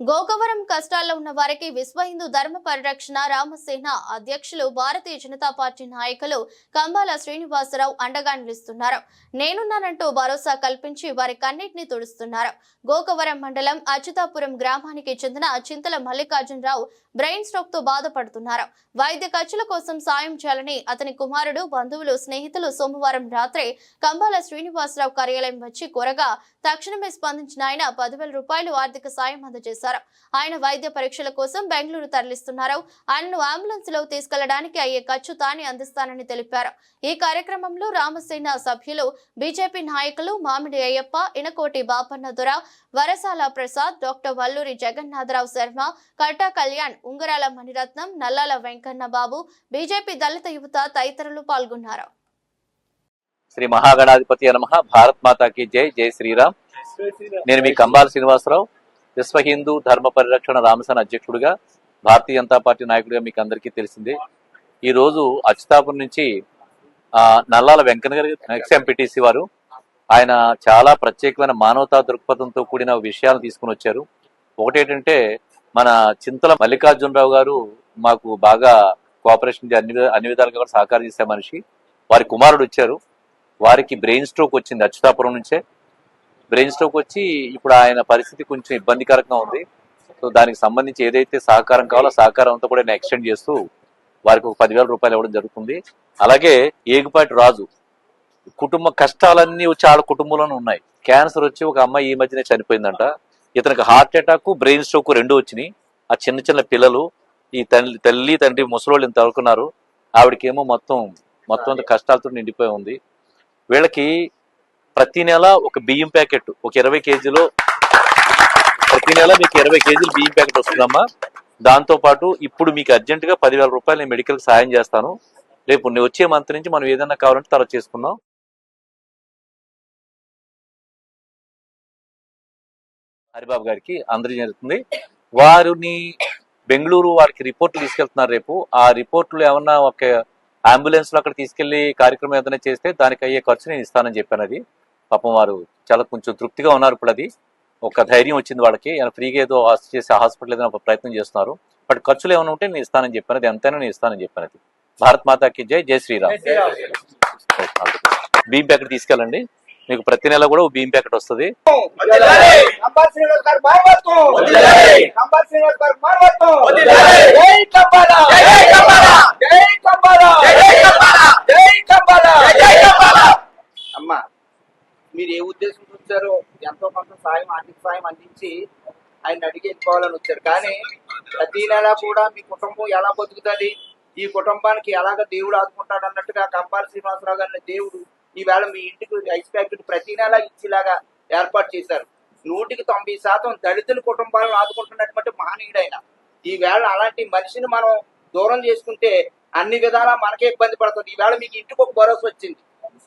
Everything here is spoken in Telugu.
గోకవరం కష్టాల్లో ఉన్న వారికి విశ్వ హిందూ ధర్మ పరిరక్షణ రామసేన అధ్యక్షులు భారతీయ జనతా పార్టీ నాయకులు కంబాల శ్రీనివాసరావు అండగా నిలుస్తున్నారు. నేనున్నానంటూ భరోసా కల్పించి వారి కన్నిటిని తుడుస్తున్నారు. గోకవరం మండలం అచ్యుతాపురం గ్రామానికి చెందిన చింతల మల్లికార్జునరావు బ్రెయిన్ స్ట్రోక్తో బాధపడుతున్నారు. వైద్య ఖర్చుల కోసం సాయం చేయాలని అతని కుమారుడు బంధువులు స్నేహితులు సోమవారం రాత్రి కంబాల శ్రీనివాసరావు కార్యాలయం వచ్చి కోరగా తక్షణమే స్పందించిన ఆయన పదివేల రూపాయలు ఆర్థిక సాయం అందజేశారు. ఆయన వైద్య పరీక్షల కోసం బెంగళూరు తరలిస్తున్నారు. ఆయనను అంబులెన్స్లో తీసుకెళ్ళడానికి అయ్యే ఖర్చు తానే అందిస్తానని తెలిపారు. ఈ కార్యక్రమంలో రామసేన సభ్యులు బీజేపీ నాయకులు మామిడి అయ్యప్ప ఇనకోటి బాపన్న దొర వరసాల ప్రసాద్ డాక్టర్ వల్లూరి జగన్నాథరావు శర్మ కట్టా కళ్యాణ్ ఉంగరాల మణిరత్నం నల్లాల వెంకన్న బాబు బీజేపీ దళిత యువత తదితరులు పాల్గొన్నారు. శ్రీ మహాగణాధిపతి నమ. భారత్ మాతాకి జై. జై శ్రీరామ్. నేను మీ కంబాల శ్రీనివాసరావు. విశ్వ హిందూ ధర్మ పరిరక్షణ రామసన్ అధ్యక్షుడిగా భారతీయ జనతా పార్టీ నాయకుడిగా మీకు అందరికీ తెలిసిందే. ఈ రోజు అచ్యుతాపురం నుంచి నల్లాల వెంకన్న గారి ఎక్స్ఎంపీటీసీ వారు ఆయన చాలా ప్రత్యేకమైన మానవతా దృక్పథంతో కూడిన విషయాలు తీసుకుని వచ్చారు. ఒకటేంటంటే మన చింతల మల్లికార్జునరావు గారు మాకు బాగా కోఆపరేషన్ అన్ని అన్ని విధాలుగా కూడా సహకారం చేసే మనిషి. వారి కుమారుడు వచ్చారు. వారికి బ్రెయిన్ స్ట్రోక్ వచ్చింది అచ్యుతాపురం నుంచే. బ్రెయిన్ స్ట్రోక్ వచ్చి ఇప్పుడు ఆయన పరిస్థితి కొంచెం ఇబ్బందికరంగా ఉంది. సో దానికి సంబంధించి ఏదైతే సహకారం కావాలో సహకారం అంతా కూడా నేను ఎక్స్టెండ్ చేస్తూ వారికి ఒక పదివేల రూపాయలు ఇవ్వడం జరుగుతుంది. అలాగే ఏగుపాటి రాజు కుటుంబ కష్టాలన్నీ వచ్చి ఆడ కుటుంబంలోనే ఉన్నాయి. క్యాన్సర్ వచ్చి ఒక అమ్మాయి ఈ మధ్యనే చనిపోయిందంట. ఇతనికి హార్ట్ అటాక్ బ్రెయిన్ స్ట్రోక్ రెండు వచ్చినాయి. ఆ చిన్న చిన్న పిల్లలు ఈ తల్లి తల్లి తండ్రి ముసలోళ్ళు ఇంత ఆవిడకేమో మొత్తం మొత్తం కష్టాలతో నిండిపోయి ఉంది. వీళ్ళకి ప్రతి నెల ఒక బియ్యం ప్యాకెట్ ఒక ఇరవై కేజీలో. ప్రతి నెల మీకు ఇరవై కేజీలు బియ్యం ప్యాకెట్ వస్తుందమ్మా. దాంతో పాటు ఇప్పుడు మీకు అర్జెంటుగా పదివేల రూపాయలు నేను మెడికల్కి సాయం చేస్తాను. రేపు నేను వచ్చే మంత్ నుంచి మనం ఏదైనా కావాలంటే తర్వాత చేసుకుందాం. హరిబాబు గారికి అందరి జరుగుతుంది. వారిని బెంగళూరు వారికి రిపోర్ట్లు తీసుకెళ్తున్నారు రేపు. ఆ రిపోర్ట్లు ఏమన్నా ఒక అంబులెన్స్లో అక్కడ తీసుకెళ్ళి కార్యక్రమం ఏదైనా చేస్తే దానికి అయ్యే ఖర్చు నేను ఇస్తానని చెప్పాను అది. పాపం వారు చాలా కొంచెం తృప్తిగా ఉన్నారు ఇప్పుడు అది. ఒక ధైర్యం వచ్చింది వాళ్ళకి. ఆయన ఫ్రీగా ఏదో చేసి హాస్పిటల్ ఏదైనా ఒక ప్రయత్నం చేస్తున్నారు. బట్ ఖర్చులు ఏమైనా ఉంటే నేను ఇస్తానని చెప్పాను అది. ఎంతైనా నేను ఇస్తానని చెప్పాను అది. భారత్ మాతాకి జై జై శ్రీరామ్. బీమ్ ప్యాకెట్ తీసుకెళ్ళండి. మీకు ప్రతి నెల కూడా ఒక బీమ్ ప్యాకెట్ వస్తుంది కంబల్ శ్రీనివాస్ గారు మారవద్దు కంబల్ శ్రీనివాస్ గారు మారవద్దు జై కంబాల జై కంబాల జై కంబాల జై కంబాల జై కంబాల జై కంబాల అమ్మా మీరు ఏ ఉద్దేశంతో వచ్చారో ఎంతో కొంత సాయం ఆర్థిక సాయం అందించి ఆయన అడిగి వెళ్ళిపోవాలని వచ్చారు. కానీ ప్రతి నెల కూడా మీ కుటుంబం ఎలా బతుకుతుంది? ఈ కుటుంబానికి ఎలాగ దేవుడు ఆదుకుంటాడు అన్నట్టుగా కంపాల శ్రీనివాసరావు గారిని దేవుడు ఈవేళ మీ ఇంటికి ఐస్ ప్యాకెట్ ప్రతి నెల ఇచ్చేలాగా ఏర్పాటు చేశారు. నూటికి తొంభై శాతం దళితుల కుటుంబాలను ఆదుకుంటున్నటువంటి మహనీయుడైన ఈవేళ అలాంటి మనిషిని మనం దూరం చేసుకుంటే అన్ని విధాలా మనకే ఇబ్బంది పడుతుంది. ఈవేళ మీకు ఇంటికి ఒక భరోసా వచ్చింది.